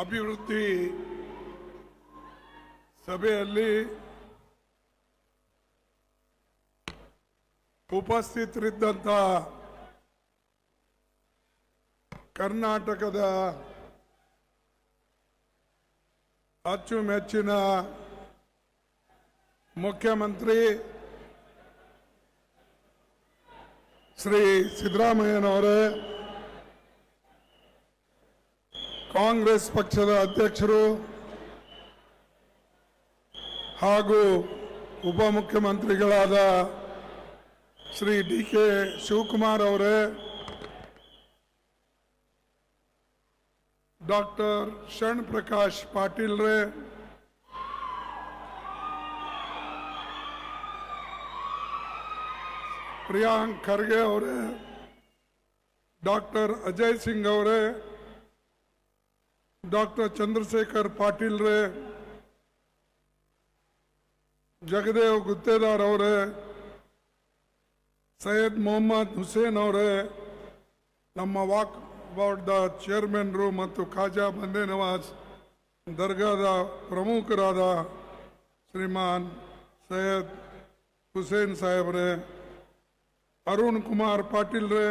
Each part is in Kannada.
ಅಭಿವೃದ್ಧಿ ಸಭೆಯಲ್ಲಿ ಉಪಸ್ಥಿತರಿದ್ದಂಥ ಕರ್ನಾಟಕದ ಅಚ್ಚುಮೆಚ್ಚಿನ ಮುಖ್ಯಮಂತ್ರಿ ಶ್ರೀ ಸಿದ್ದರಾಮಯ್ಯನವರೇ ಕಾಂಗ್ರೆಸ್ ಪಕ್ಷದ ಅಧ್ಯಕ್ಷರು ಹಾಗೂ ಉಪಮುಖ್ಯಮಂತ್ರಿಗಳಾದ ಶ್ರೀ ಡಿ ಕೆ ಶಿವಕುಮಾರ್ ಅವರೇ, ಡಾಕ್ಟರ್ ಶರಣ್ ಪ್ರಕಾಶ್ ಪಾಟೀಲ್ ರೇ, ಪ್ರಿಯಾಂಕ್ ಖರ್ಗೆ ಅವರೇ, ಡಾಕ್ಟರ್ ಅಜಯ್ ಸಿಂಗ್ ಅವರೇ ಡಾಕ್ಟರ್ ಚಂದ್ರಶೇಖರ್ ಪಾಟೀಲ್ ರೇ ಜಗದೇವ್ ಗುತ್ತೇದಾರ್ ಅವರೇ ಸೈಯದ್ ಮೊಹಮ್ಮದ್ ಹುಸೇನ್ ಅವರೇ ನಮ್ಮ ವಾಕ್ ಬೋರ್ಡ್ದ ಚೇರ್ಮನ್ರು ಮತ್ತು ಖಾಜಾ ಬಂದೇ ನವಾಜ್ ದರ್ಗಾದ ಪ್ರಮುಖರಾದ ಶ್ರೀಮಾನ್ ಸೈಯದ್ ಹುಸೇನ್ ಸಾಹೇಬ್ರೆ ಅರುಣ್ ಕುಮಾರ್ ಪಾಟೀಲ್ ರೇ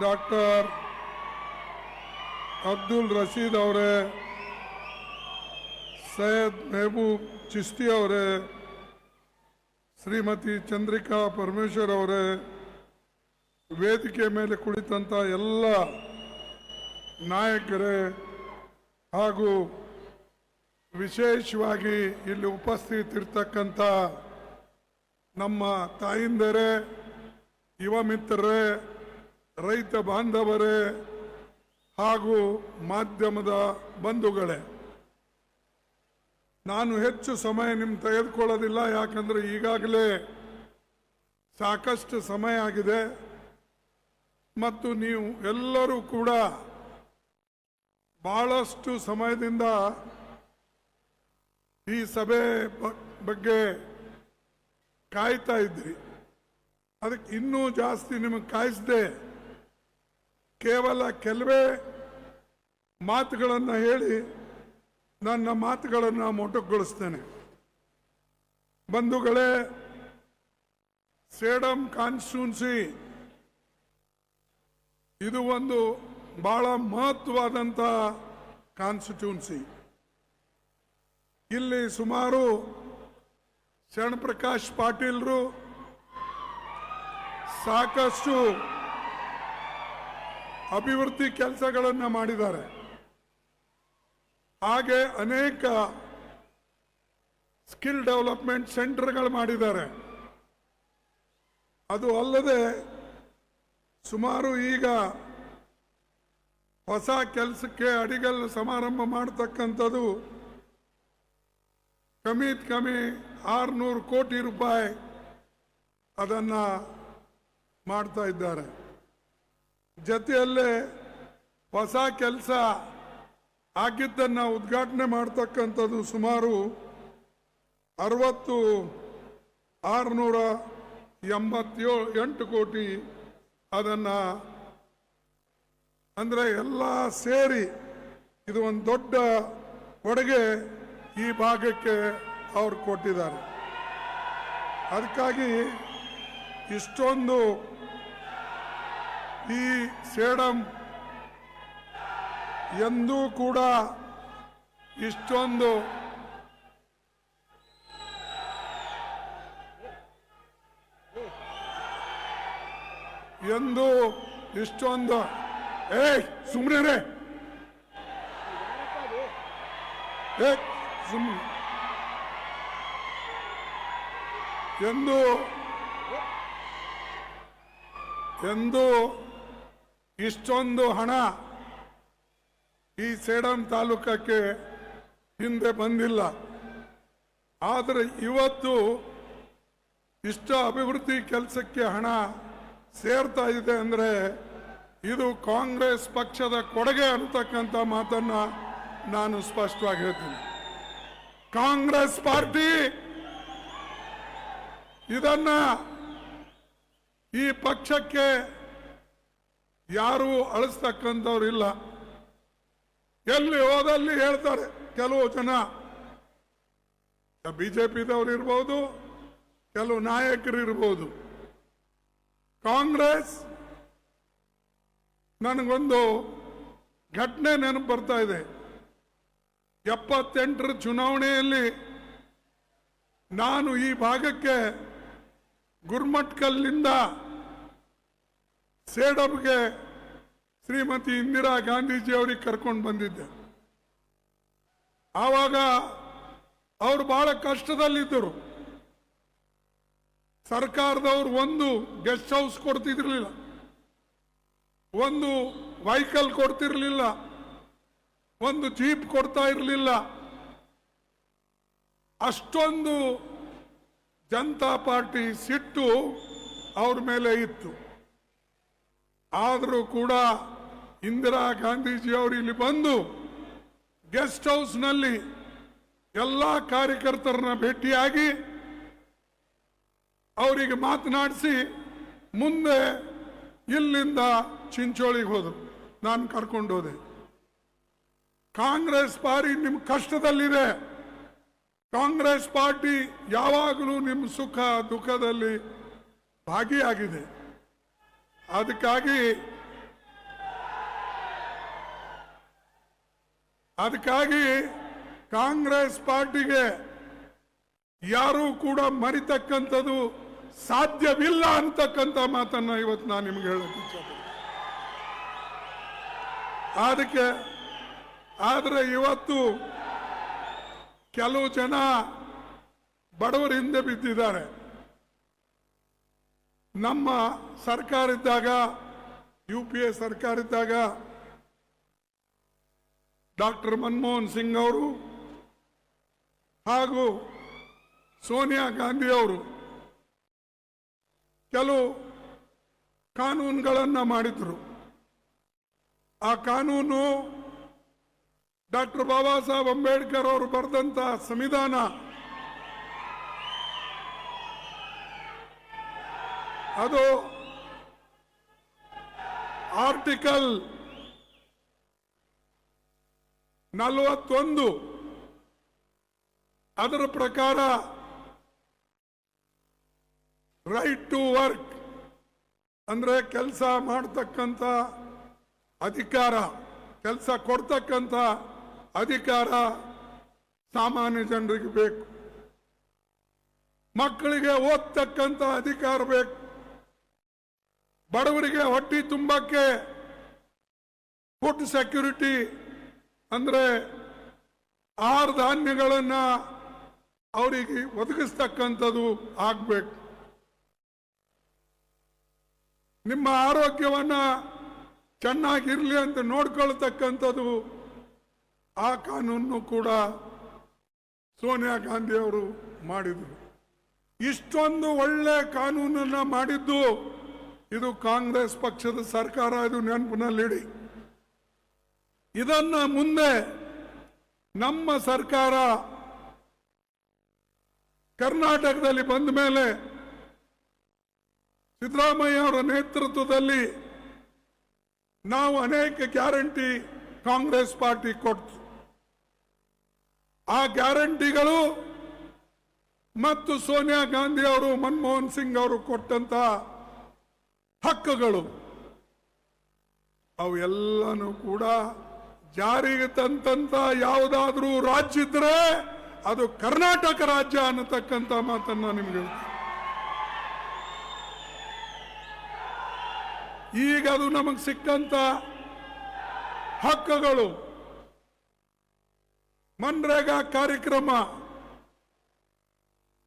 ಡಾಕ್ಟರ್ ಅಬ್ದುಲ್ ರಶೀದ್ ಅವರೇ, ಸೈಯದ್ ಮೆಹಬೂಬ್ ಚಿಸ್ತಿ ಅವರೇ, ಶ್ರೀಮತಿ ಚಂದ್ರಿಕಾ ಪರಮೇಶ್ವರ್ ಅವರೇ, ವೇದಿಕೆ ಮೇಲೆ ಕುಳಿತಂತ ಎಲ್ಲ ನಾಯಕರೇ ಹಾಗೂ ವಿಶೇಷವಾಗಿ ಇಲ್ಲಿ ಉಪಸ್ಥಿತಿರ್ತಕ್ಕಂಥ ನಮ್ಮ ತಾಯಿಂದರೇ, ಯುವ ಮಿತ್ರರೇ, ರೈತ ಬಾಂಧವರೇ ಹಾಗೂ ಮಾಧ್ಯಮದ ಬಂಧುಗಳೇ, ನಾನು ಹೆಚ್ಚು ಸಮಯ ನಿಮ್ಮ ತೆಗೆದುಕೊಳ್ಳೋದಿಲ್ಲ, ಯಾಕಂದ್ರೆ ಈಗಾಗಲೇ ಸಾಕಷ್ಟು ಸಮಯ ಆಗಿದೆ. ಮತ್ತು ನೀವು ಎಲ್ಲರೂ ಕೂಡ ಬಹಳಷ್ಟು ಸಮಯದಿಂದ ಈ ಸಭೆ ಬಗ್ಗೆ ಕಾಯ್ತಾ ಇದ್ರಿ ಅದಕ್ಕೆ ಇನ್ನೂ ಜಾಸ್ತಿ ನಿಮಗೆ ಕಾಯಿಸದೆ ಕೇವಲ ಕೆಲವೇ ಮಾತುಗಳನ್ನು ಹೇಳಿ ನನ್ನ ಮಾತುಗಳನ್ನು ಮೊಟಕುಗೊಳಿಸ್ತೇನೆ. ಬಂಧುಗಳೇ, ಸೇಡಂ ಕಾನ್ಸ್ಟಿಟ್ಯೂನ್ಸಿ, ಇದು ಒಂದು ಬಹಳ ಮಹತ್ವವಾದಂಥ ಕಾನ್ಸ್ಟಿಟ್ಯೂನ್ಸಿ. ಇಲ್ಲಿ ಸುಮಾರು ಶರಣಪ್ರಕಾಶ್ ಪಾಟೀಲ್ರು ಸಾಕಷ್ಟು ಅಭಿವೃದ್ಧಿ ಕೆಲಸಗಳನ್ನು ಮಾಡಿದ್ದಾರೆ. ಹಾಗೆ ಅನೇಕ ಸ್ಕಿಲ್ ಡೆವಲಪ್ಮೆಂಟ್ ಸೆಂಟರ್ಗಳು ಮಾಡಿದ್ದಾರೆ. ಅದು ಅಲ್ಲದೆ ಸುಮಾರು ಈಗ ಹೊಸ ಕೆಲಸಕ್ಕೆ ಅಡಿಗಲ್ ಸಮಾರಂಭ ಮಾಡತಕ್ಕಂಥದ್ದು ಕಮಿತ್ ಕಮ್ಮಿ ಆರುನೂರು ಕೋಟಿ ರೂಪಾಯಿ ಅದನ್ನು ಮಾಡ್ತಾ ಇದ್ದಾರೆ. ಜೊತೆಯಲ್ಲೇ ಹೊಸ ಕೆಲಸ ಆಗಿದ್ದನ್ನು ಉದ್ಘಾಟನೆ ಮಾಡ್ತಕ್ಕಂಥದ್ದು ಸುಮಾರು ಅರವತ್ತು ಆರುನೂರ ಎಂಬತ್ತೇಳು, ಎಂಟು ಕೋಟಿ ಅದನ್ನು ಅಂದರೆ ಎಲ್ಲ ಸೇರಿ ಇದು ಒಂದು ದೊಡ್ಡ ಕೊಡುಗೆ ಈ ಭಾಗಕ್ಕೆ ಅವ್ರು ಕೊಟ್ಟಿದ್ದಾರೆ. ಅದಕ್ಕಾಗಿ ಇಷ್ಟೊಂದು ಈ ಸೇಡಂ ಎಂದೂ ಕೂಡ ಇಷ್ಟೊಂದು ಎಂದು ಇಷ್ಟೊಂದು. ಏಯ್ ಸುಮ್ಮನೆ ಏ ಸುಮ್ಮನೆ ಎಂದು ಎಂದು ಇಷ್ಟೊಂದು ಹಣ ಈ ಸೇಡಂ ತಾಲೂಕಕ್ಕೆ ಹಿಂದೆ ಬಂದಿಲ್ಲ. ಆದರೆ ಇವತ್ತು ಇಷ್ಟ ಅಭಿವೃದ್ಧಿ ಕೆಲಸಕ್ಕೆ ಹಣ ಸೇರ್ತಾ ಇದೆ ಅಂದರೆ ಇದು ಕಾಂಗ್ರೆಸ್ ಪಕ್ಷದ ಕೊಡುಗೆ ಅನ್ನತಕ್ಕಂಥ ಮಾತನ್ನ ನಾನು ಸ್ಪಷ್ಟವಾಗಿ ಹೇಳ್ತೀನಿ. ಕಾಂಗ್ರೆಸ್ ಪಾರ್ಟಿ ಇದನ್ನ ಈ ಪಕ್ಷಕ್ಕೆ ಯಾರೂ ಅಳಿಸ್ತಕ್ಕಂಥವ್ರು ಇಲ್ಲ. ಎಲ್ಲಿ ಹೋದಲ್ಲಿ ಹೇಳ್ತಾರೆ, ಕೆಲವು ಜನ. ಬಿಜೆಪಿದವ್ರು ಇರ್ಬೋದು, ಕೆಲವು ನಾಯಕರು ಇರ್ಬೋದು. ಕಾಂಗ್ರೆಸ್ ನನಗೊಂದು ಘಟನೆ ನೆನಪು ಬರ್ತಾ ಇದೆ. ಎಪ್ಪತ್ತೆಂಟರ ಚುನಾವಣೆಯಲ್ಲಿ ನಾನು ಈ ಭಾಗಕ್ಕೆ ಗುರ್ಮಟ್ಕಲ್ನಿಂದ ಸೇಡಬ್ಗೆ ಶ್ರೀಮತಿ ಇಂದಿರಾ ಗಾಂಧೀಜಿ ಅವರಿಗೆ ಕರ್ಕೊಂಡು ಬಂದಿದ್ದೆ. ಆವಾಗ ಅವರು ಬಹಳ ಕಷ್ಟದಲ್ಲಿದ್ದರು. ಸರ್ಕಾರದವ್ರು ಒಂದು ಗೆಸ್ಟ್ ಹೌಸ್ ಕೊಡ್ತಿದ್ರಲಿಲ್ಲ. ಒಂದು ವೆಹಿಕಲ್ ಕೊಡ್ತಿರ್ಲಿಲ್ಲ. ಒಂದು ಜೀಪ್ ಕೊಡ್ತಾ ಇರಲಿಲ್ಲ. ಅಷ್ಟೊಂದು ಜನತಾ ಪಾರ್ಟಿ ಸಿಟ್ಟು ಅವ್ರ ಮೇಲೆ ಇತ್ತು. ಆದರೂ ಕೂಡ ಇಂದಿರಾ ಗಾಂಧೀಜಿ ಅವರು ಇಲ್ಲಿ ಬಂದು ಗೆಸ್ಟ್ ಹೌಸ್ನಲ್ಲಿ ಎಲ್ಲ ಕಾರ್ಯಕರ್ತರನ್ನ ಭೇಟಿಯಾಗಿ ಅವರಿಗೆ ಮಾತನಾಡಿಸಿ ಮುಂದೆ ಇಲ್ಲಿಂದ ಚಿಂಚೋಳಿಗೆ ಹೋದರು. ನಾನು ಕರ್ಕೊಂಡು ಹೋದೆ. ಕಾಂಗ್ರೆಸ್ ಪಾರಿ ನಿಮ್ಮ ಕಷ್ಟದಲ್ಲಿದೆ. ಕಾಂಗ್ರೆಸ್ ಪಾರ್ಟಿ ಯಾವಾಗಲೂ ನಿಮ್ಮ ಸುಖ, ದುಃಖದಲ್ಲಿ ಭಾಗಿಯಾಗಿದೆ. ಅದಕ್ಕಾಗಿ ಅದಕ್ಕಾಗಿ ಕಾಂಗ್ರೆಸ್ ಪಾರ್ಟಿಗೆ ಯಾರೂ ಕೂಡ ಮರಿತಕ್ಕಂಥದ್ದು ಸಾಧ್ಯವಿಲ್ಲ ಅಂತಕ್ಕಂಥ ಮಾತನ್ನ ಇವತ್ತು ನಾನು ನಿಮ್ಗೆ ಹೇಳಕ್ಕೆ ಅದಕ್ಕೆ, ಆದರೆ ಇವತ್ತು ಕೆಲವು ಜನ ಬಡವರ ಹಿಂದೆ ಬಿದ್ದಿದ್ದಾರೆ. ನಮ್ಮ ಸರ್ಕಾರ ಇದ್ದಾಗ ಯು ಪಿ ಎ ಸರ್ಕಾರ ಇದ್ದಾಗ ಡಾಕ್ಟರ್ ಮನಮೋಹನ್ ಸಿಂಗ್ ಅವರು ಹಾಗೂ ಸೋನಿಯಾ ಗಾಂಧಿ ಅವರು ಕೆಲವು ಕಾನೂನುಗಳನ್ನು ಮಾಡಿದರು. ಆ ಕಾನೂನು ಡಾಕ್ಟರ್ ಬಾಬಾ ಸಾಹೇಬ್ ಅಂಬೇಡ್ಕರ್ ಅವರು ಬರೆದಂತಹ ಸಂವಿಧಾನ ಅದು ಆರ್ಟಿಕಲ್ ನಲವತ್ತೊಂದು. ಅದರ ಪ್ರಕಾರ ರೈಟ್ ಟು ವರ್ಕ್ ಅಂದ್ರೆ ಕೆಲಸ ಮಾಡ್ತಕ್ಕಂಥ ಅಧಿಕಾರ, ಕೆಲಸ ಕೊಡ್ತಕ್ಕಂಥ ಅಧಿಕಾರ ಸಾಮಾನ್ಯ ಜನರಿಗೆ ಬೇಕು. ಮಕ್ಕಳಿಗೆ ಓದ್ತಕ್ಕಂಥ ಅಧಿಕಾರ ಬೇಕು. ಬಡವರಿಗೆ ಹೊಟ್ಟಿ ತುಂಬಕ್ಕೆ ಫುಡ್ ಸೆಕ್ಯೂರಿಟಿ ಅಂದರೆ ಆಹಾರ ಧಾನ್ಯಗಳನ್ನು ಅವರಿಗೆ ಒದಗಿಸ್ತಕ್ಕಂಥದ್ದು ಆಗಬೇಕು. ನಿಮ್ಮ ಆರೋಗ್ಯವನ್ನು ಚೆನ್ನಾಗಿರಲಿ ಅಂತ ನೋಡ್ಕೊಳ್ತಕ್ಕಂಥದ್ದು ಆ ಕಾನೂನು ಕೂಡ ಸೋನಿಯಾ ಗಾಂಧಿ ಅವರು ಮಾಡಿದರು. ಇಷ್ಟೊಂದು ಒಳ್ಳೆ ಕಾನೂನನ್ನು ಮಾಡಿದ್ದು ಇದು ಕಾಂಗ್ರೆಸ್ ಪಕ್ಷದ ಸರ್ಕಾರ, ಇದು ನೆನಪಿನಲ್ಲಿಡಿ ಇದನ್ನ ಮುಂದೆ ನಮ್ಮ ಸರ್ಕಾರ ಕರ್ನಾಟಕದಲ್ಲಿ ಬಂದ ಮೇಲೆ ಸಿದ್ದರಾಮಯ್ಯ ಅವರ ನೇತೃತ್ವದಲ್ಲಿ ನಾವು ಅನೇಕ ಗ್ಯಾರಂಟಿ ಕಾಂಗ್ರೆಸ್ ಪಾರ್ಟಿ ಕೊಡ್ತು. ಆ ಗ್ಯಾರಂಟಿಗಳು ಮತ್ತು ಸೋನಿಯಾ ಗಾಂಧಿ ಅವರು, ಮನಮೋಹನ್ ಸಿಂಗ್ ಅವರು ಕೊಟ್ಟಂತ ಹಕ್ಕುಗಳು. ಅವೆಲ್ಲನೂ ಕೂಡ ಜಾರಿಗೆ ತಂತಂತ ಯಾವುದಾದ್ರೂ ರಾಜ್ಯ ಇದ್ರೆ ಅದು ಕರ್ನಾಟಕ ರಾಜ್ಯ ಅನ್ನತಕ್ಕಂಥ ಮಾತನ್ನ ನಿಮ್ಗೆ ಈಗ ಅದು ನಮಗೆ ಸಿಕ್ಕಂತ ಹಕ್ಕುಗಳು. ಮನ್ರೇಗಾ ಕಾರ್ಯಕ್ರಮ.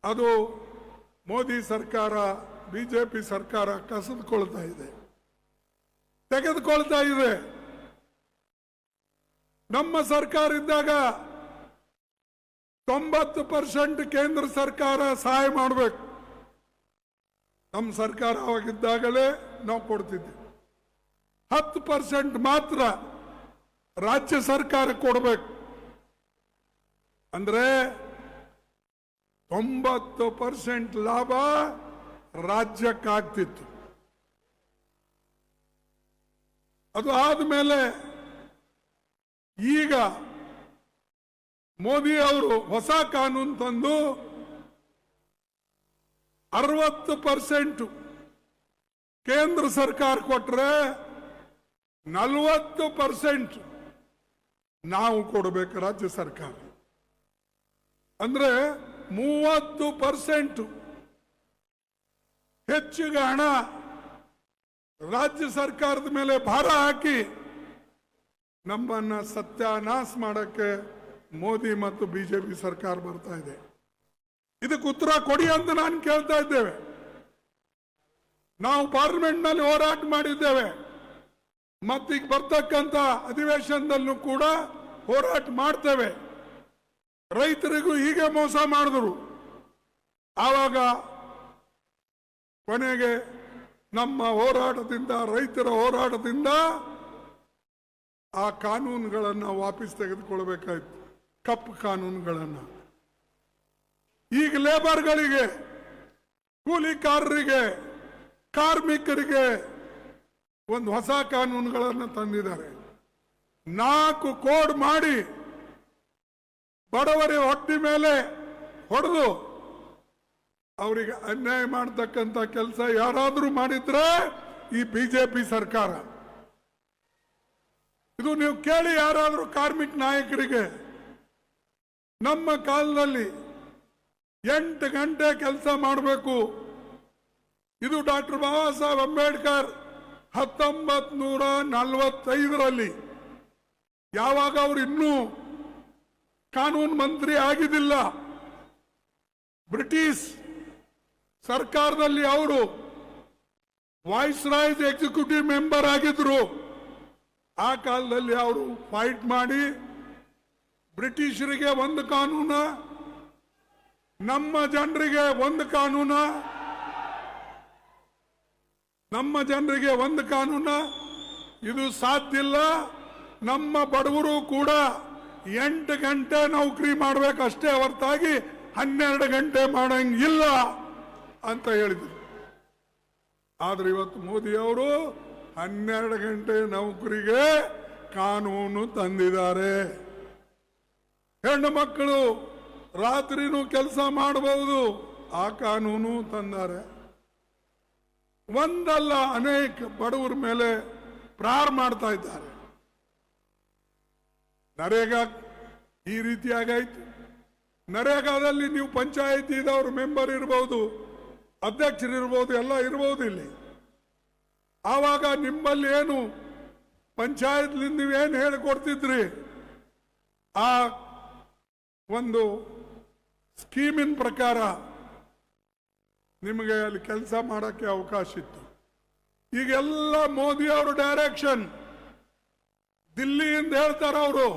ಅದು ಮೋದಿ ಸರ್ಕಾರ ಬಿಜೆಪಿ ಸರ್ಕಾರ ಕಸಿದುಕೊಳ್ತಾ ಇದೆ. ತೆಗೆದುಕೊಳ್ತಾ ಇದೆ. ನಮ್ಮ ಸರ್ಕಾರ ಇದ್ದಾಗ ತೊಂಬತ್ತು ಪರ್ಸೆಂಟ್ ಕೇಂದ್ರ ಸರ್ಕಾರ ಸಹಾಯ ಮಾಡಬೇಕು. ನಮ್ಮ ಸರ್ಕಾರ ಅವಾಗಿದ್ದಾಗಲೇ ನಾವು ಕೊಡ್ತಿದ್ದೆ ಹತ್ತು ಪರ್ಸೆಂಟ್ ಮಾತ್ರ ರಾಜ್ಯ ಸರ್ಕಾರ ಕೊಡಬೇಕು. ಅಂದ್ರೆ ತೊಂಬತ್ತು ಪರ್ಸೆಂಟ್ ಲಾಭ ರಾಜ್ಯಕ್ಕಾಗ್ತಿತ್ತು. ಅದು ಆದಮೇಲೆ ಈಗ ಮೋದಿ ಅವರು ಹೊಸ ಕಾನೂನು ತಂದು ಅರವತ್ತು ಪರ್ಸೆಂಟ್ ಕೇಂದ್ರ ಸರ್ಕಾರ ಕೊಟ್ಟರೆ ನಲವತ್ತು ಪರ್ಸೆಂಟ್ ನಾವು ಕೊಡಬೇಕು ರಾಜ್ಯ ಸರ್ಕಾರ. ಅಂದ್ರೆ ಮೂವತ್ತು ಪರ್ಸೆಂಟ್ ಹೆಚ್ಚಿಗೆ ಹಣ ರಾಜ್ಯ ಸರ್ಕಾರದ ಮೇಲೆ ಭಾರ ಹಾಕಿ ನಮ್ಮನ್ನ ಸತ್ಯಾನಾಶ ಮಾಡಕ್ಕೆ ಮೋದಿ ಮತ್ತು ಬಿಜೆಪಿ ಸರ್ಕಾರ ಬರ್ತಾ ಇದೆ. ಇದಕ್ಕೆ ಉತ್ತರ ಕೊಡಿ ಅಂತ ನಾನು ಕೇಳ್ತಾ ಇದ್ದೇವೆ. ನಾವು ಪಾರ್ಲಿಮೆಂಟ್ನಲ್ಲಿ ಹೋರಾಟ ಮಾಡಿದ್ದೇವೆ. ಮತ್ತೀಗ ಬರ್ತಕ್ಕಂತ ಅಧಿವೇಶನದಲ್ಲೂ ಕೂಡ ಹೋರಾಟ ಮಾಡ್ತೇವೆ. ರೈತರಿಗೂ ಹೀಗೆ ಮೋಸ ಮಾಡಿದ್ರು. ಆವಾಗ ಕೊನೆಗೆ ನಮ್ಮ ಹೋರಾಟದಿಂದ, ರೈತರ ಹೋರಾಟದಿಂದ ಆ ಕಾನೂನುಗಳನ್ನು ವಾಪಸ್ ತೆಗೆದುಕೊಳ್ಬೇಕಾಯ್ತು. ಕಪ್ಪು ಕಾನೂನುಗಳನ್ನು. ಈಗ ಲೇಬರ್ಗಳಿಗೆ, ಕೂಲಿಕಾರರಿಗೆ, ಕಾರ್ಮಿಕರಿಗೆ ಒಂದು ಹೊಸ ಕಾನೂನುಗಳನ್ನು ತಂದಿದ್ದಾರೆ. ನಾಲ್ಕು ಕೋಡ್ ಮಾಡಿ ಬಡವರ ಹೊಟ್ಟಿ ಮೇಲೆ ಹೊಡೆದು ಅವರಿಗೆ ಅನ್ಯಾಯ ಮಾಡತಕ್ಕಂತ ಕೆಲಸ ಯಾರಾದರೂ ಮಾಡಿದ್ರೆ ಈ ಬಿಜೆಪಿ ಸರ್ಕಾರ. ಇದು ನೀವು ಕೇಳಿ ಯಾರಾದರೂ ಕಾರ್ಮಿಕ ನಾಯಕರಿಗೆ. ನಮ್ಮ ಕಾಲದಲ್ಲಿ ಎಂಟು ಗಂಟೆ ಕೆಲಸ ಮಾಡಬೇಕು. ಇದು ಡಾಕ್ಟರ್ ಬಾಬಾ ಸಾಹೇಬ್ ಅಂಬೇಡ್ಕರ್ ಹತ್ತೊಂಬತ್ ನೂರ ನಲವತ್ತೈದರಲ್ಲಿ. ಯಾವಾಗ ಅವರು ಇನ್ನೂ ಕಾನೂನು ಮಂತ್ರಿ ಆಗಿದ್ದಿಲ್ಲ. ಬ್ರಿಟಿಷ್ ಸರ್ಕಾರದಲ್ಲಿ ಅವರು ವಾಯ್ಸ್ ರಾಯ್ಸ್ ಎಕ್ಸಿಕ್ಯೂಟಿವ್ ಮೆಂಬರ್ ಆಗಿದ್ರು. ಆ ಕಾಲದಲ್ಲಿ ಅವರು ಫೈಟ್ ಮಾಡಿ ಬ್ರಿಟಿಷರಿಗೆ ಒಂದು ಕಾನೂನ, ನಮ್ಮ ಜನರಿಗೆ ಒಂದು ಕಾನೂನ, ನಮ್ಮ ಜನರಿಗೆ ಒಂದು ಕಾನೂನ. ಇದು ಸಾಧ್ಯ ಇಲ್ಲ. ನಮ್ಮ ಬಡವರು ಕೂಡ ಎಂಟು ಗಂಟೆ ನೌಕರಿ ಮಾಡ್ಬೇಕಷ್ಟೇ ಹೊರತಾಗಿ ಹನ್ನೆರಡು ಗಂಟೆ ಮಾಡಂಗಿಲ್ಲ. ಅಂತ ಹೇಳಿದರು. ಆದ್ರೆ ಇವತ್ತು ಮೋದಿ ಅವರು ಹನ್ನೆರಡು ಗಂಟೆ ನೌಕರಿಗೆ ಕಾನೂನು ತಂದಿದ್ದಾರೆ. ಹೆಣ್ಣು ಮಕ್ಕಳು ರಾತ್ರಿನೂ ಕೆಲಸ ಮಾಡಬಹುದು, ಆ ಕಾನೂನು ತಂದಾರೆ. ಒಂದಲ್ಲ ಅನೇಕ ಬಡವರ ಮೇಲೆ ಪ್ರಾರ್ ಮಾಡ್ತಾ ಇದ್ದಾರೆ. ನರೇಗಾ ಈ ರೀತಿಯಾಗಾಯ್ತು. ನರೇಗಾದಲ್ಲಿ ನೀವು ಪಂಚಾಯತಿದವರು ಮೆಂಬರ್ ಇರಬಹುದು ಅಧ್ಯಕ್ಷರಿರ್ಬೋದು, ಎಲ್ಲ ಇರ್ಬೋದು ಇಲ್ಲಿ. ಆವಾಗ ನಿಮ್ಮಲ್ಲಿ ಏನು ಪಂಚಾಯತ್ಲಿಂದ ನೀವೇನು ಹೇಳಿಕೊಡ್ತಿದ್ರಿ? ಆ ಒಂದು ಸ್ಕೀಮಿನ ಪ್ರಕಾರ ನಿಮಗೆ ಅಲ್ಲಿ ಕೆಲಸ ಮಾಡೋಕ್ಕೆ ಅವಕಾಶ ಇತ್ತು. ಈಗೆಲ್ಲ ಮೋದಿ ಅವರು ಡೈರೆಕ್ಷನ್ ದಿಲ್ಲಿಯಿಂದ ಹೇಳ್ತಾರೆ ಅವರು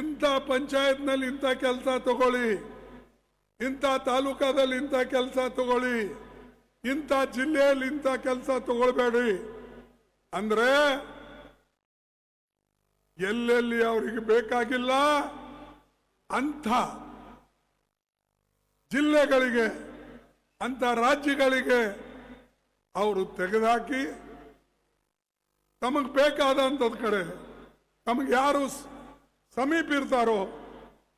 ಇಂಥ ಪಂಚಾಯತ್ನಲ್ಲಿ ಇಂಥ ಕೆಲಸ ತಗೊಳ್ಳಿ. ಇಂಥ ತಾಲೂಕಾದಲ್ಲಿ ಇಂಥ ಕೆಲಸ ತಗೊಳ್ಳಿ, ಇಂಥ ಜಿಲ್ಲೆಯಲ್ಲಿ ಇಂಥ ಕೆಲಸ ತಗೊಳ್ಬೇಡಿ. ಅಂದ್ರೆ ಎಲ್ಲೆಲ್ಲಿ ಅವರಿಗೆ ಬೇಕಾಗಿಲ್ಲ ಅಂಥ ಜಿಲ್ಲೆಗಳಿಗೆ ಅಂತ ರಾಜ್ಯಗಳಿಗೆ ಅವರು ತೆಗೆದುಹಾಕಿ ತಮಗೆ ಬೇಕಾದಂಥದ್ ಕಡೆ, ತಮಗೆ ಯಾರು ಸಮೀಪ ಇರ್ತಾರೋ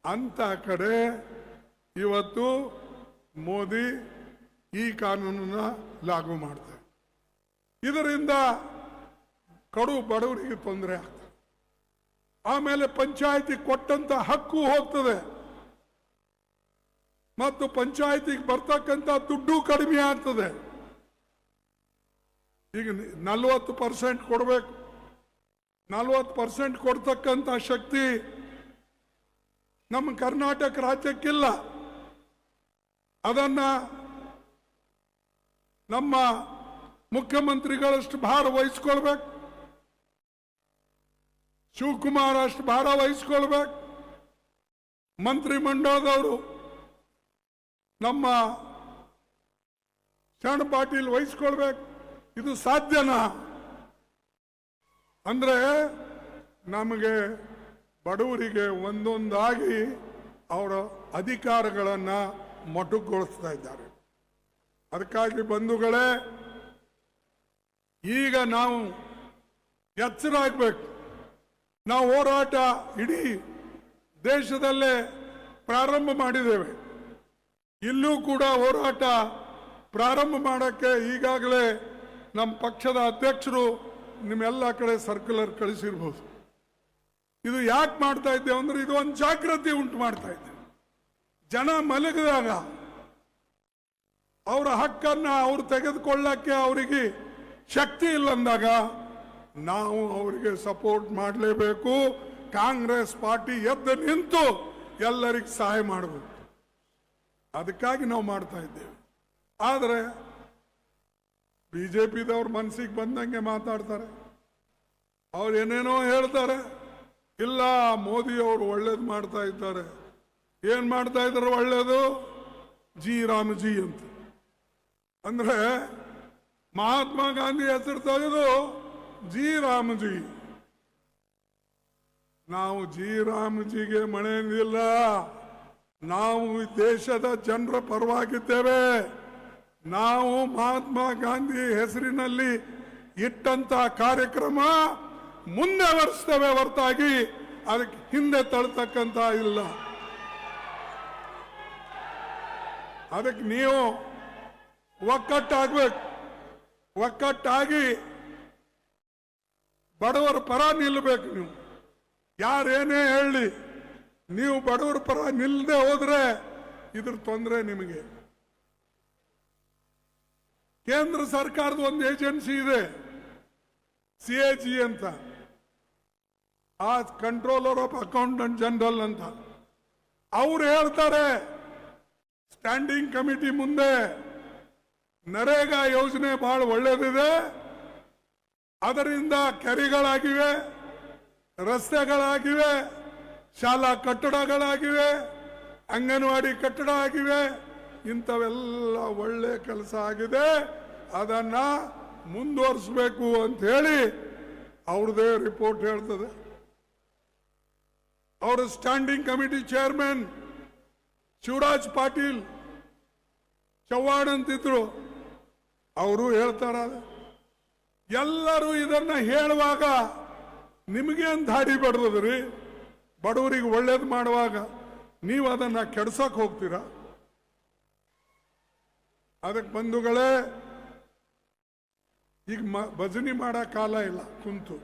ಅಂತ ಕಡೆ ಇವತ್ತು ಮೋದಿ ಈ ಕಾನೂನನ್ನ ಲಾಗು ಮಾಡ್ತಾರೆ ಇದರಿಂದ ಕಡು ಬಡವರಿಗೆ ತೊಂದರೆ ಆಗ್ತದೆ. ಆಮೇಲೆ ಪಂಚಾಯಿತಿ ಕೊಟ್ಟಂತ ಹಕ್ಕು ಹೋಗ್ತದೆ. ಮತ್ತು ಪಂಚಾಯಿತಿಗೆ ಬರ್ತಕ್ಕಂಥ ದುಡ್ಡು ಕಡಿಮೆ ಆಗ್ತದೆ. ಈಗ ನಲ್ವತ್ತು ಪರ್ಸೆಂಟ್ ಕೊಡಬೇಕು. ನಲ್ವತ್ತು ಪರ್ಸೆಂಟ್ ಕೊಡ್ತಕ್ಕಂಥ ಶಕ್ತಿ ನಮ್ಮ ಕರ್ನಾಟಕ ರಾಜ್ಯಕ್ಕಿಲ್ಲ. ಅದನ್ನ ನಮ್ಮ ಮುಖ್ಯಮಂತ್ರಿಗಳಷ್ಟು ಭಾರ ವಹಿಸ್ಕೊಳ್ಬೇಕು. ಶಿವಕುಮಾರ್ ಅಷ್ಟು ಭಾರ ವಹಿಸ್ಕೊಳ್ಬೇಕು. ಮಂತ್ರಿಮಂಡಲದವರು ನಮ್ಮ ಶರಣ ಪಾಟೀಲ್ ವಹಿಸ್ಕೊಳ್ಬೇಕು. ಇದು ಸಾಧ್ಯನಾ? ಅಂದ್ರೆ ನಮಗೆ ಬಡವರಿಗೆ ಒಂದೊಂದಾಗಿ ಅವರ ಅಧಿಕಾರಗಳನ್ನ ಮೊಟಕುಗೊಳಿಸ್ತಾ ಇದ್ದಾರೆ. ಅದಕ್ಕಾಗಿ ಬಂಧುಗಳೇ, ಈಗ ನಾವು ಎಚ್ಚರ ಆಗ್ಬೇಕು ನಾವು ಹೋರಾಟ ಇಡೀ ದೇಶದಲ್ಲೇ ಪ್ರಾರಂಭ ಮಾಡಿದ್ದೇವೆ. ಇಲ್ಲೂ ಕೂಡ ಹೋರಾಟ ಪ್ರಾರಂಭ ಮಾಡೋಕ್ಕೆ ಈಗಾಗಲೇ ನಮ್ಮ ಪಕ್ಷದ ಅಧ್ಯಕ್ಷರು ನಿಮ್ಮೆಲ್ಲ ಕಡೆ ಸರ್ಕ್ಯುಲರ್ ಕಳಿಸಿರ್ಬೋದು. ಇದು ಯಾಕೆ ಮಾಡ್ತಾ ಇದ್ದೇವೆ ಅಂದರೆ ಇದು ಒಂದು ಜಾಗೃತಿ ಉಂಟು ಮಾಡ್ತಾ ಇದ್ದೇವೆ. ಜನ ಮಲಗಿದಾಗ ಅವರ ಹಕ್ಕನ್ನ ಅವ್ರು ತೆಗೆದುಕೊಳ್ಳಕ್ಕೆ ಅವರಿಗೆ ಶಕ್ತಿ ಇಲ್ಲ ಅಂದಾಗ ನಾವು ಅವರಿಗೆ ಸಪೋರ್ಟ್ ಮಾಡಲೇಬೇಕು. ಕಾಂಗ್ರೆಸ್ ಪಾರ್ಟಿ ಎದ್ದು ನಿಂತು ಎಲ್ಲರಿಗೆ ಸಹಾಯ ಮಾಡಬೇಕು. ಅದಕ್ಕಾಗಿ ನಾವು ಮಾಡ್ತಾ ಇದ್ದೇವೆ. ಆದರೆ ಪಿದವ್ರ ಮನಸ್ಸಿಗೆ ಬಂದಂಗೆ ಮಾತಾಡ್ತಾರೆ. ಅವ್ರು ಏನೇನೋ ಹೇಳ್ತಾರೆ. ಇಲ್ಲ ಮೋದಿ ಅವರು ಒಳ್ಳೇದು ಮಾಡ್ತಾ ಇದ್ದಾರೆ. ಏನ್ ಮಾಡ್ತಾ ಇದ್ದಾರೆ ಒಳ್ಳೇದು? ಜಿ ರಾಮಜಿ ಅಂತ. ಅಂದ್ರೆ ಮಹಾತ್ಮ ಗಾಂಧಿ ಹೆಸರು ತೆಗೆದು ಜಿ. ರಾಮಜಿ ನಾವು ಜಿ ರಾಮಜಿಗೆ ಇಲ್ಲ ನಾವು ದೇಶದ ಜನರ ಪರವಾಗಿದ್ದೇವೆ. ನಾವು ಮಹಾತ್ಮ ಗಾಂಧಿ ಹೆಸರಿನಲ್ಲಿ ಇಟ್ಟಂತ ಕಾರ್ಯಕ್ರಮ ಮುಂದೆ ವರ್ಷವೇ ಹೊರತಾಗಿ, ಅದಕ್ಕೆ ಹಿಂದೆ ತಳ್ತಕ್ಕಂತ ಇಲ್ಲ. ಅದಕ್ಕೆ ನೀವು ಒಕ್ಕಟ್ಟಾಗ್ಬೇಕು. ಒಕ್ಕಟ್ಟಾಗಿ ಬಡವರ ಪರ ನಿಲ್ಲಬೇಕು ನೀವು. ಯಾರೇನೇ ಹೇಳಿ, ನೀವು ಬಡವರ ಪರ ನಿಲ್ಲದೆ ಹೋದ್ರೆ ಇದ್ರ ತೊಂದರೆ ನಿಮಗೆ. ಕೇಂದ್ರ ಸರ್ಕಾರದ ಒಂದು ಏಜೆನ್ಸಿ ಇದೆ, ಸಿ ಎ ಜಿ ಅಂತ. ಆ ಕಂಟ್ರೋಲರ್ ಆಫ್ ಅಕೌಂಟೆಂಟ್ ಜನರಲ್ ಅಂತ. ಅವ್ರು ಹೇಳ್ತಾರೆ ಸ್ಟ್ಯಾಂಡಿಂಗ್ ಕಮಿಟಿ ಮುಂದೆ ನರೇಗಾ ಯೋಜನೆ ಬಹಳ ಒಳ್ಳೇದಿದೆ. ಅದರಿಂದ ಕೆರೆಗಳಾಗಿವೆ, ರಸ್ತೆಗಳಾಗಿವೆ, ಶಾಲಾ ಕಟ್ಟಡಗಳಾಗಿವೆ, ಅಂಗನವಾಡಿ ಕಟ್ಟಡ ಆಗಿವೆ, ಇಂಥವೆಲ್ಲ ಒಳ್ಳೆ ಕೆಲಸ ಆಗಿದೆ. ಅದನ್ನ ಮುಂದುವರಿಸಬೇಕು ಅಂತ ಹೇಳಿ ಅವ್ರದೇ ರಿಪೋರ್ಟ್ ಹೇಳ್ತದೆ. ಅವರು standing committee chairman Shivraj Patil Chavan ಅಂತಿದ್ರು. ಅವರು ಹೇಳ್ತಾರ, ಎಲ್ಲರೂ ಇದನ್ನ ಹೇಳುವಾಗ ನಿಮಗೇನ್ ದಾಡಿ ಬಡ್ದದ್ರಿ? ಬಡವರಿಗೆ ಒಳ್ಳೇದು ಮಾಡುವಾಗ ನೀವು ಅದನ್ನ ಕೆಡ್ಸಕ್ ಹೋಗ್ತೀರಾ? ಅದಕ್ಕೆ ಬಂಧುಗಳೇ, ಈಗ ಮ- ಭಜನೆ ಮಾಡೋ ಕಾಲ ಇಲ್ಲ, ಕುಂತು.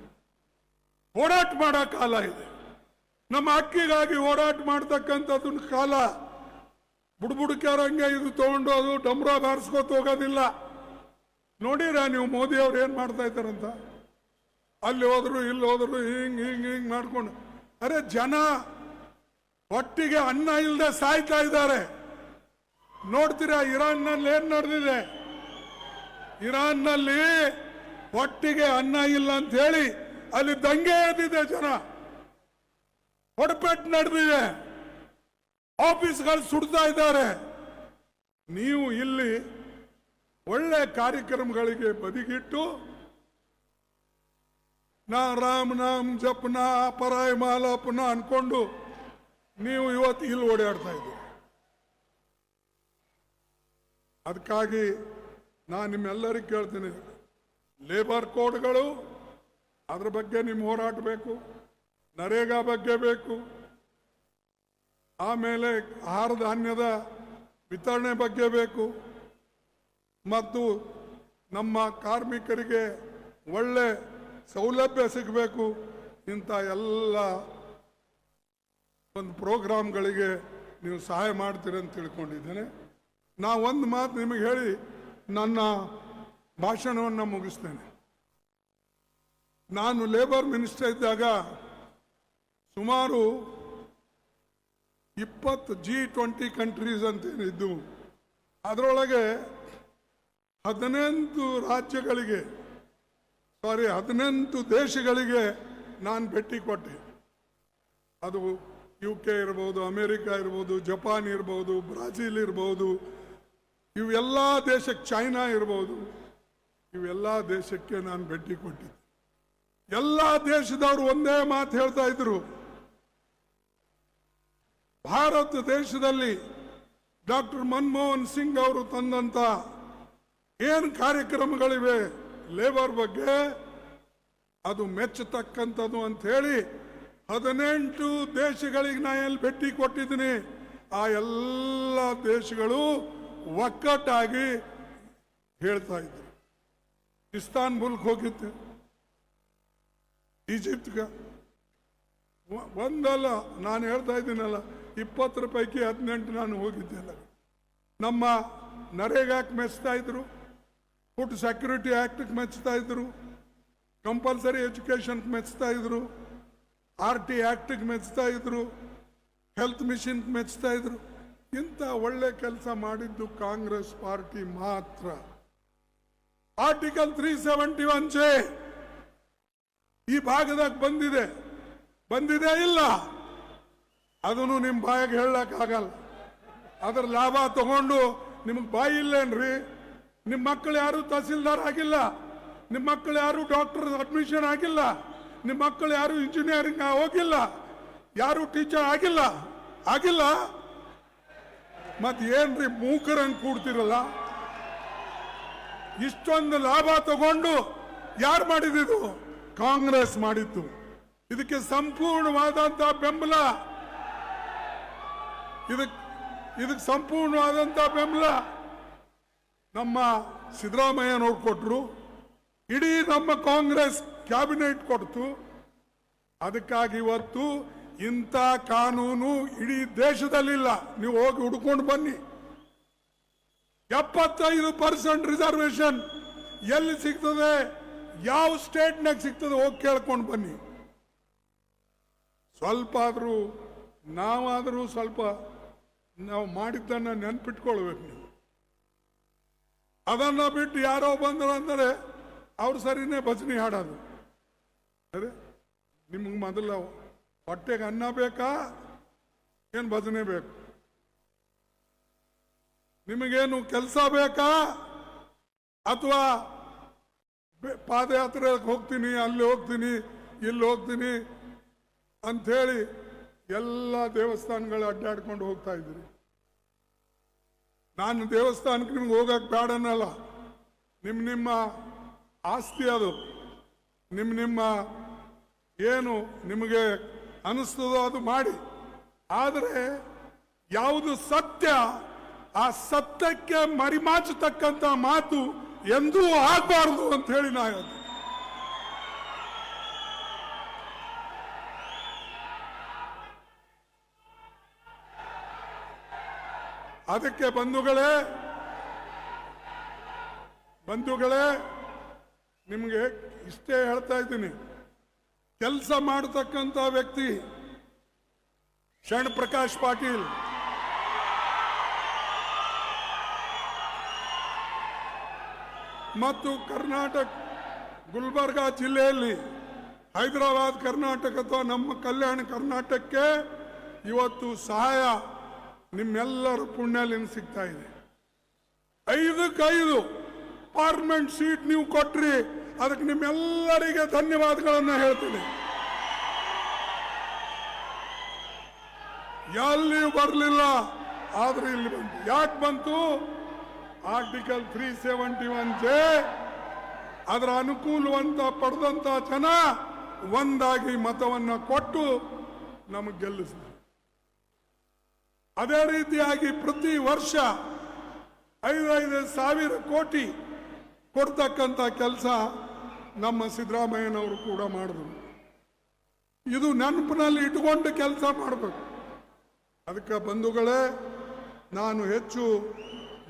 ಓಡಾಟ ಮಾಡೋ ಕಾಲ ಇದೆ. ನಮ್ಮ ಅಕ್ಕಿಗಾಗಿ ಓಡಾಟ ಮಾಡ್ತಕ್ಕಂಥದ್ದು ಕಾಲ. ಬುಡ್ಬುಡ್ಕ್ಯಾರಂಗೆ ಇದು ತಗೊಂಡು ಅದು ಡಮ್ರ ಬಾರಿಸ್ಕೋತ ಹೋಗೋದಿಲ್ಲ. ನೋಡಿರ ನೀವು ಮೋದಿ ಅವ್ರು ಏನು ಮಾಡ್ತಾ ಇದ್ದಾರಂತ? ಅಲ್ಲಿ ಹೋದ್ರು, ಇಲ್ಲಿ ಹೋದ್ರು, ಹಿಂಗ್ ಹಿಂಗ್ ಹಿಂಗ್ ಮಾಡ್ಕೊಂಡು. ಅರೆ ಜನ ಒಟ್ಟಿಗೆ ಅನ್ನ ಇಲ್ಲದೆ ಸಾಯ್ತಾ ಇದ್ದಾರೆ. ನೋಡ್ತೀರಾ, ಇರಾನ್ನಲ್ಲಿ ಏನ್ ನಡೆದಿದೆ? ಇರಾನ್ನಲ್ಲಿ ಒಟ್ಟಿಗೆ ಅನ್ನ ಇಲ್ಲ ಅಂತ ಹೇಳಿ ಅಲ್ಲಿ ದಂಗೆ ಎದ್ದಿದೆ ಜನ. ಹೊಡಪೆಟ್ಟು ನಡೆದಿದೆ. ಆಫೀಸ್ಗಳು ಸುಡ್ತಾ ಇದ್ದಾರೆ. ನೀವು ಇಲ್ಲಿ ಒಳ್ಳೆ ಕಾರ್ಯಕ್ರಮಗಳಿಗೆ ಬದಿಗಿಟ್ಟು ನಾ ರಾಮ್ ನಾಮ್ ಜಪ್ನ ಪರಾಯ್ ಮಾಲಪ್ನ ಅನ್ಕೊಂಡು ನೀವು ಇವತ್ತು ಇಲ್ಲಿ ಓಡಾಡ್ತಾ ಇದ್ದೀರಿ. ಅದಕ್ಕಾಗಿ ನಾನು ನಿಮ್ಮೆಲ್ಲರಿಗೂ ಕೇಳ್ತೀನಿ. ಲೇಬರ್ ಕೋಡ್ಗಳು ಅದ್ರ ಬಗ್ಗೆ ನಿಮ್ಮ ಹೋರಾಟ ಬೇಕು. ನರೇಗಾ ಬಗ್ಗೆ ಬೇಕು. ಆಮೇಲೆ ಆಹಾರ ಧಾನ್ಯದ ವಿತರಣೆ ಬಗ್ಗೆ ಬೇಕು. ಮತ್ತು ನಮ್ಮ ಕಾರ್ಮಿಕರಿಗೆ ಒಳ್ಳೆ ಸೌಲಭ್ಯ ಸಿಗಬೇಕು. ಇಂಥ ಎಲ್ಲ ಒಂದು ಪ್ರೋಗ್ರಾಮ್ಗಳಿಗೆ ನೀವು ಸಹಾಯ ಮಾಡ್ತೀರಿ ಅಂತ ತಿಳ್ಕೊಂಡಿದ್ದೇನೆ. ನಾ ಒಂದು ಮಾತು ನಿಮಗೆ ಹೇಳಿ ನನ್ನ ಭಾಷಣವನ್ನು ಮುಗಿಸ್ತೇನೆ. ನಾನು ಲೇಬರ್ ಮಿನಿಸ್ಟರ್ ಇದ್ದಾಗ ಸುಮಾರು ಇಪ್ಪತ್ತು ಜಿ ಟ್ವೆಂಟಿ ಕಂಟ್ರೀಸ್ ಅಂತ ಏನಿದ್ದು ಅದರೊಳಗೆ ಹದಿನೆಂಟು ರಾಜ್ಯಗಳಿಗೆ ಸಾರಿ ಹದಿನೆಂಟು ದೇಶಗಳಿಗೆ ನಾನು ಭೇಟಿ ಕೊಟ್ಟೆ. ಅದು ಯು ಕೆ ಇರ್ಬೋದು, ಅಮೇರಿಕಾ ಇರ್ಬೋದು, ಜಪಾನ್ ಇರ್ಬೋದು, ಬ್ರಾಜಿಲ್ ಇರ್ಬೋದು, ಇವೆಲ್ಲ ದೇಶಕ್ಕೆ ಚೈನಾ ಇರ್ಬೋದು, ಇವೆಲ್ಲ ದೇಶಕ್ಕೆ ನಾನು ಭೇಟಿ ಕೊಟ್ಟಿದ್ದೆ. ಎಲ್ಲ ದೇಶದವರು ಒಂದೇ ಮಾತು ಹೇಳ್ತಾ ಇದ್ರು ಭಾರತ ದೇಶದಲ್ಲಿ ಡಾಕ್ಟರ್ ಮನಮೋಹನ್ ಸಿಂಗ್ ಅವರು ತಂದಂತ ಏನು ಕಾರ್ಯಕ್ರಮಗಳಿವೆ? ಲೇಬರ್ ಬಗ್ಗೆ ಅದು ಮೆಚ್ಚತಕ್ಕಂಥದ್ದು ಅಂತ ಹೇಳಿ ಹದಿನೆಂಟು ದೇಶಗಳಿಗೆ ನಾ ಎಲ್ಲಿ ಭೇಟಿ ಕೊಟ್ಟಿದ್ದೀನಿ. ಆ ಎಲ್ಲ ದೇಶಗಳು ಒಕ್ಕಟ್ಟಾಗಿ ಹೇಳ್ತಾ ಇದ್ರು. ಇಸ್ತಾನ್ಬುಲ್ಗೆ ಹೋಗಿದ್ದೆ. ಈಜಿಪ್ಟ್ಗೆ. ಒಂದಲ್ಲ, ನಾನು ಹೇಳ್ತಾ ಇದ್ದೀನಲ್ಲ ಇಪ್ಪತ್ತರ ಪೈಕಿ ಹದಿನೆಂಟು ನಾನು ಹೋಗಿದ್ದೆಲ್ಲ ನಮ್ಮ ನರೇಗಾಕ್ಕೆ ಮೆಚ್ತಾ ಇದ್ರು, ಫುಡ್ ಸೆಕ್ಯೂರಿಟಿ ಆ್ಯಕ್ಟ್ಗೆ ಮೆಚ್ತಾ ಇದ್ರು, ಕಂಪಲ್ಸರಿ ಎಜುಕೇಷನ್ಗೆ ಮೆಚ್ತಾ ಇದ್ರು, ಆರ್ ಟಿ ಆ್ಯಕ್ಟ್ಗೆ ಮೆಚ್ತಾ ಇದ್ರು, ಹೆಲ್ತ್ ಮಿಷಿನ್ಗೆ ಮೆಚ್ತಾ ಇದ್ರು. ಇಂಥ ಒಳ್ಳೆ ಕೆಲಸ ಮಾಡಿದ್ದು ಕಾಂಗ್ರೆಸ್ ಪಾರ್ಟಿ ಮಾತ್ರ. Article three seventy one J ಈ ಭಾಗದಾಗ ಬಂದಿದೆ. ಬಂದಿದೆ ಇಲ್ಲ. ಅದನ್ನು ನಿಮ್ಮ ಬಾಯಿಗೆ ಹೇಳಕ್ಕಾಗಲ್ಲ ಅದರ ಲಾಭ ತಗೊಂಡು ನಿಮ್ಗೆ ಬಾಯಿ ಇಲ್ಲೇನ್ರಿ? ನಿಮ್ಮ ಮಕ್ಕಳು ಯಾರು ತಹಸೀಲ್ದಾರ್ ಆಗಿಲ್ಲ? ನಿಮ್ಮ ಮಕ್ಕಳು ಯಾರು ಡಾಕ್ಟರ್ ಅಡ್ಮಿಷನ್ ಆಗಿಲ್ಲ? ನಿಮ್ಮ ಮಕ್ಕಳು ಯಾರು ಇಂಜಿನಿಯರಿಂಗ್ ಹೋಗಿಲ್ಲ? ಯಾರು ಟೀಚರ್ ಆಗಿಲ್ಲ? ಆಗಿಲ್ಲ? ಮತ್ ಏನ್ರಿ ಮೂಕರಂಗ್ ಕೂಡ್ತಿರಲ್ಲ? ಇಷ್ಟೊಂದು ಲಾಭ ತಗೊಂಡು ಯಾರು ಮಾಡಿದಿದು ಕಾಂಗ್ರೆಸ್ ಮಾಡಿತ್ತು. ಇದಕ್ಕೆ ಸಂಪೂರ್ಣವಾದಂತ ಬೆಂಬಲ. ಇದಕ್ ಇದಕ್ಕೆ ಸಂಪೂರ್ಣವಾದಂಥ ಬೆಂಬಲ ನಮ್ಮ ಸಿದ್ದರಾಮಯ್ಯನವ್ರು ನೋಡಿಕೊಟ್ರು ಇಡೀ ನಮ್ಮ ಕಾಂಗ್ರೆಸ್ ಕ್ಯಾಬಿನೆಟ್ ಕೊಡ್ತು. ಅದಕ್ಕಾಗಿ ಇವತ್ತು ಇಂಥ ಕಾನೂನು ಇಡೀ ದೇಶದಲ್ಲಿಲ್ಲ. ನೀವು ಹೋಗಿ ಹುಡ್ಕೊಂಡು ಬನ್ನಿ. ಎಪ್ಪತ್ತೈದು ಪರ್ಸೆಂಟ್ ರಿಸರ್ವೇಶನ್ ಎಲ್ಲಿ ಸಿಗ್ತದೆ? ಯಾವ ಸ್ಟೇಟ್ನಾಗ ಸಿಗ್ತದೆ ಹೋಗಿ ಕೇಳ್ಕೊಂಡು ಬನ್ನಿ. ಸ್ವಲ್ಪ ಆದರೂ ನಾವಾದರೂ ಸ್ವಲ್ಪ ನಾವು ಮಾಡಿದ್ದನ್ನ ನೆನ್ಪಿಟ್ಕೊಳ್ಬೇಕು ನೀವು. ಅದನ್ನ ಬಿಟ್ಟು ಯಾರೋ ಬಂದ್ರು ಅಂದರೆ ಅವ್ರು ಸರಿನೇ ಭಜನೆ ಹಾಡೋದು. ಅದೇ ನಿಮ್ಗೆ ಮೊದಲು ಹೊಟ್ಟೆಗೆ ಅನ್ನ ಬೇಕಾ? ಏನು ಭಜನೆ ಬೇಕು? ನಿಮಗೇನು ಕೆಲಸ ಬೇಕಾ? ಅಥವಾ ಪಾದಯಾತ್ರೆಗೆ ಹೋಗ್ತೀನಿ, ಅಲ್ಲಿ ಹೋಗ್ತೀನಿ, ಇಲ್ಲಿ ಹೋಗ್ತೀನಿ ಅಂಥೇಳಿ ಎಲ್ಲ ದೇವಸ್ಥಾನಗಳು ಅಡ್ಡಾಡ್ಕೊಂಡು ಹೋಗ್ತಾ ಇದ್ದೀರಿ. ನಾನು ದೇವಸ್ಥಾನಕ್ಕೆ ನಿಮ್ಗೆ ಹೋಗಕ್ಕೆ ಬೇಡನಲ್ಲ ನಿಮ್ಮ ನಿಮ್ಮ ಆಸ್ತಿ ಅದು. ನಿಮ್ಮ ನಿಮ್ಮ ಏನು ನಿಮಗೆ ಅನಿಸ್ತದೋ ಅದು ಮಾಡಿ. ಆದರೆ ಯಾವುದು ಸತ್ಯ, ಆ ಸತ್ಯಕ್ಕೆ ಮರಿಮಾಚತಕ್ಕಂಥ ಮಾತು ಎಂದೂ ಆಗಬಾರ್ದು ಅಂತ ಹೇಳಿ ನಾ ಅದಕ್ಕೆ ಬಂಧುಗಳೇ ಬಂಧುಗಳೇ, ನಿಮಗೆ ಇಷ್ಟೇ ಹೇಳ್ತಾ ಇದ್ದೀನಿ. ಕೆಲಸ ಮಾಡತಕ್ಕಂಥ ವ್ಯಕ್ತಿ ಶರಣ್ ಪ್ರಕಾಶ್ ಪಾಟೀಲ್. ಮತ್ತು ಕರ್ನಾಟಕ, ಗುಲ್ಬರ್ಗಾ ಜಿಲ್ಲೆಯಲ್ಲಿ ಹೈದರಾಬಾದ್ ಕರ್ನಾಟಕ ಅಥವಾ ನಮ್ಮ ಕಲ್ಯಾಣ ಕರ್ನಾಟಕಕ್ಕೆ ಇವತ್ತು ಸಹಾಯ ನಿಮ್ಮೆಲ್ಲರ ಪುಣ್ಯಲಿಂದ ಸಿಗ್ತಾ ಇದೆ. ಐದಕ್ಕೈದು ಪಾರ್ಲಿಮೆಂಟ್ ಸೀಟ್ ನೀವು ಕೊಟ್ರಿ, ಅದಕ್ಕೆ ನಿಮ್ಮೆಲ್ಲರಿಗೆ ಧನ್ಯವಾದಗಳನ್ನು ಹೇಳ್ತೀನಿ. ಎಲ್ಲಿ ಬರಲಿಲ್ಲ, ಆದ್ರೆ ಇಲ್ಲಿ ಬಂತು ಯಾಕೆ ಬಂತು? Article three seventy one J ಅದರ ಅನುಕೂಲವಂತ ಪಡೆದಂತ ಜನ ಒಂದಾಗಿ ಮತವನ್ನ ಕೊಟ್ಟು ನಮಗೆ ಗೆಲ್ಲಿಸಿದ್ರು. ಅದೇ ರೀತಿಯಾಗಿ ಪ್ರತಿ ವರ್ಷ ಐದೈದು ಸಾವಿರ ಕೋಟಿ ಕೊಡ್ತಕ್ಕಂಥ ಕೆಲಸ ನಮ್ಮ ಸಿದ್ದರಾಮಯ್ಯನವರು ಕೂಡ ಮಾಡಿದ್ರು. ಇದು ನೆನಪಿನಲ್ಲಿ ಇಟ್ಕೊಂಡು ಕೆಲಸ ಮಾಡಬೇಕು. ಅದಕ್ಕೆ ಬಂಧುಗಳೇ, ನಾನು ಹೆಚ್ಚು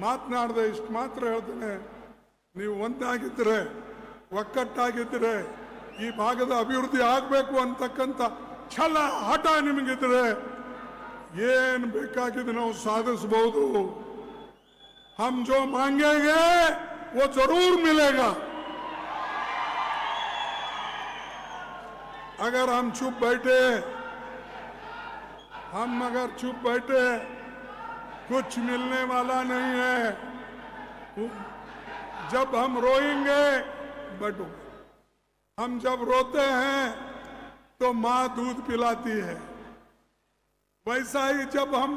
ಮಾತನಾಡದೆ ಇಷ್ಟು ಮಾತ್ರ ಹೇಳ್ತೇನೆ. ನೀವು ಒಂದಾಗಿದ್ದರೆ, ಒಕ್ಕಟ್ಟಾಗಿದ್ದರೆ, ಈ ಭಾಗದ ಅಭಿವೃದ್ಧಿ ಆಗಬೇಕು ಅಂತಕ್ಕಂಥ ಛಲ ಹಠ ನಿಮಗಿದ್ರೆ ಏನ್ ಬೇಕಾಗಿದೆ ನಾವು ಸಾಧಿಸಬಹುದು हम जो मांगेंगे वो जरूर मिलेगा अगर हम चुप बैठे हम अगर चुप बैठे कुछ मिलने वाला नहीं है जब हम रोएंगे बटो हम जब रोते हैं तो माँ दूध पिलाती है वैसा ही जब हम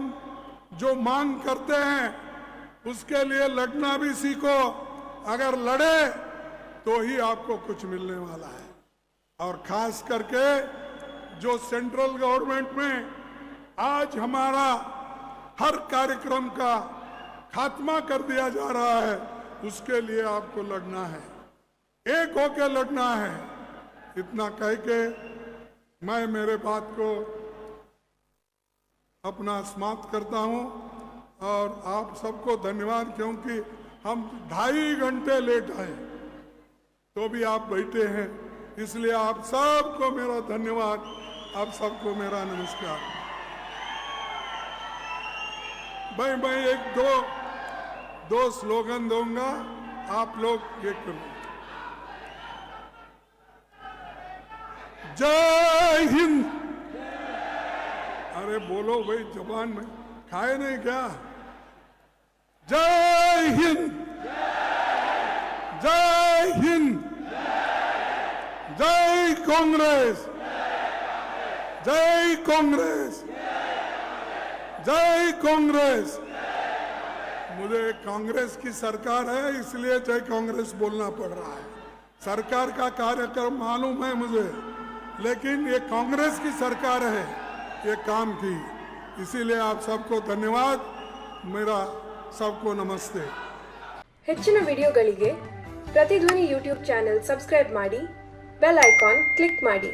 जो मांग करते हैं, उसके लिए लड़ना भी सीखो। अगर लड़े तो ही आपको कुछ मिलने वाला है। और खास करके जो सेंट्रल गवर्नमेंट में आज हमारा हर कार्यक्रम का खात्मा कर दिया जा रहा है, उसके लिए आपको लड़ना है। एक होके लड़ना है। इतना कह के मैं मेरे बात को अपना समाप्त करता हूँ और आप सबको धन्यवाद क्योंकि हम ढाई घंटे लेट आए तो भी आप बैठे हैं। इसलिए आप सबको मेरा धन्यवाद। आप सबको मेरा नमस्कार। भाई मैं एक दो दो स्लोगन दूँगा। आप लोग ये करो। जय हिंद। अरे बोलो भाई, जबान में। खाए नहीं क्या? जय हिंद। जय हिंद। जय कांग्रेस। जय कांग्रेस। जय कांग्रेस। मुझे कांग्रेस की सरकार है, इसलिए जय कांग्रेस बोलना पड़ रहा है। सरकार का कार्यक्रम मालूम है मुझे, लेकिन ये कांग्रेस की सरकार है। ये काम की इसीलिए आप सबको धन्यवाद मेरा सबको नमस्ते ಹೆಚ್ಚಿನ ವಿಡಿಯೋಗಳಿಗೆ ಪ್ರತಿಧ್ವನಿ ಯೂಟ್ಯೂಬ್ ಚಾನೆಲ್ ಸಬ್ಸ್ಕ್ರೈಬ್ ಮಾಡಿ ಬೆಲ್ ಐಕಾನ್ ಕ್ಲಿಕ್ ಮಾಡಿ